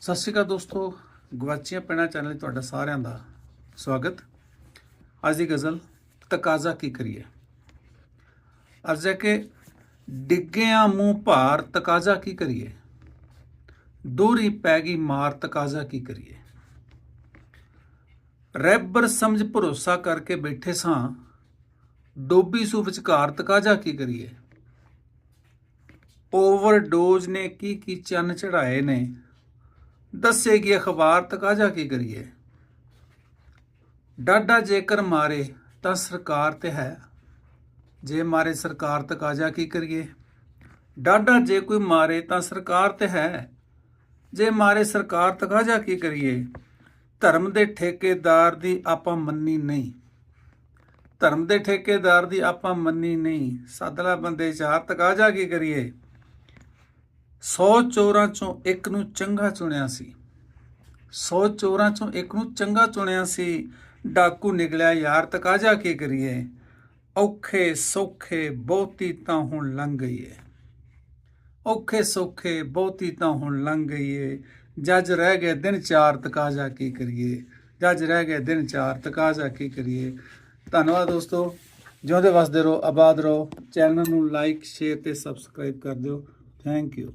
ਸਤਿ ਸ਼੍ਰੀ ਅਕਾਲ ਦੋਸਤੋ ਗਵਾਚੀਆਂ ਪੈਣਾ ਚੈਨਲ ਤੁਹਾਡਾ ਸਾਰਿਆਂ ਦਾ ਸਵਾਗਤ। ਅੱਜ ਦੀ ਗਜ਼ਲ, ਤਕਾਜ਼ਾ ਕੀ ਕਰੀਏ? ਅਰਜ਼ ਹੈ ਕਿ ਡਿੱਗਿਆਂ ਮੂੰਹ ਭਾਰ ਤਕਾਜ਼ਾ ਕੀ ਕਰੀਏ? ਦੋਰੀ ਪੈ ਗਈ ਮਾਰ ਤਕਾਜ਼ਾ ਕੀ ਕਰੀਏ? ਰੈਬਰ ਸਮਝ ਭਰੋਸਾ ਕਰਕੇ ਬੈਠੇ ਸਾਂ, ਡੋਬੀ ਸੂ ਵਿਚਕਾਰ ਤਕਾਜ਼ਾ ਕੀ ਕਰੀਏ? ਓਵਰਡੋਜ਼ ਨੇ ਕੀ ਕੀ ਚੰਨ ਚੜਾਏ ਨੇ? ਦੱਸੇਗੀ ਅਖਬਾਰ ਤਕਾਜ਼ਾ ਕੀ ਕਰੀਏ? ਡਾਡਾ ਜੇਕਰ ਮਾਰੇ ਤਾਂ ਸਰਕਾਰ ਤੇ ਹੈ। ਜੇ ਮਾਰੇ ਸਰਕਾਰ ਤਕਾਜ਼ਾ ਕੀ ਕਰੀਏ? ਡਾਡਾ ਜੇ ਕੋਈ ਮਾਰੇ ਤਾਂ ਸਰਕਾਰ ਤੇ ਹੈ। ਜੇ ਮਾਰੇ ਸਰਕਾਰ ਤਕਾਜ਼ਾ ਕੀ ਕਰੀਏ? ਧਰਮ ਦੇ ਠੇਕੇਦਾਰ ਦੀ ਆਪਾਂ ਮੰਨੀ ਨਹੀਂ। ਧਰਮ ਦੇ ਠੇਕੇਦਾਰ ਦੀ ਆਪਾਂ ਮੰਨੀ ਨਹੀਂ। ਸਦਲਾ ਬੰਦੇ ਚਾਰ ਤਕਾਜ਼ਾ ਕੀ ਕਰੀਏ? 100 ਚੋਰਾਂ ਚੋਂ ਇੱਕ ਨੂੰ ਚੰਗਾ ਚੁਣਿਆ ਸੀ। 100 ਚੋਰਾਂ ਚੋਂ ਇੱਕ ਨੂੰ ਚੰਗਾ ਚੁਣਿਆ ਸੀ। ਡਾਕੂ ਨਿਕਲਿਆ, ਯਾਰ ਤਕਾਜ਼ਾ ਕੀ ਕਰੀਏ? ਔਖੇ ਸੌਖੇ ਬਹੁਤੀ ਤਾਂ ਹੁਣ ਲੰਘ ਗਈ ਏ ਔਖੇ ਸੌਖੇ ਬਹੁਤੀ ਤਾਂ ਹੁਣ ਲੰਘ ਗਈ ਏ ਜੱਜ ਰਹਿ ਗਏ ਦਿਨ ਚਾਰ ਤਕਾਜ਼ਾ ਕੀ ਕਰੀਏ? ਜੱਜ ਰਹਿ ਗਏ ਦਿਨ ਚਾਰ ਤਕਾਜ਼ਾ ਕੀ ਕਰੀਏ? ਧੰਨਵਾਦ ਦੋਸਤੋ। ਜਿਉਂਦੇ ਵਸਦੇ ਰਹੋ, ਆਬਾਦ ਰਹੋ। ਚੈਨਲ ਨੂੰ ਲਾਈਕ, ਸ਼ੇਅਰ ਤੇ ਸਬਸਕ੍ਰਾਈਬ ਕਰ ਦਿਓ। Thank you.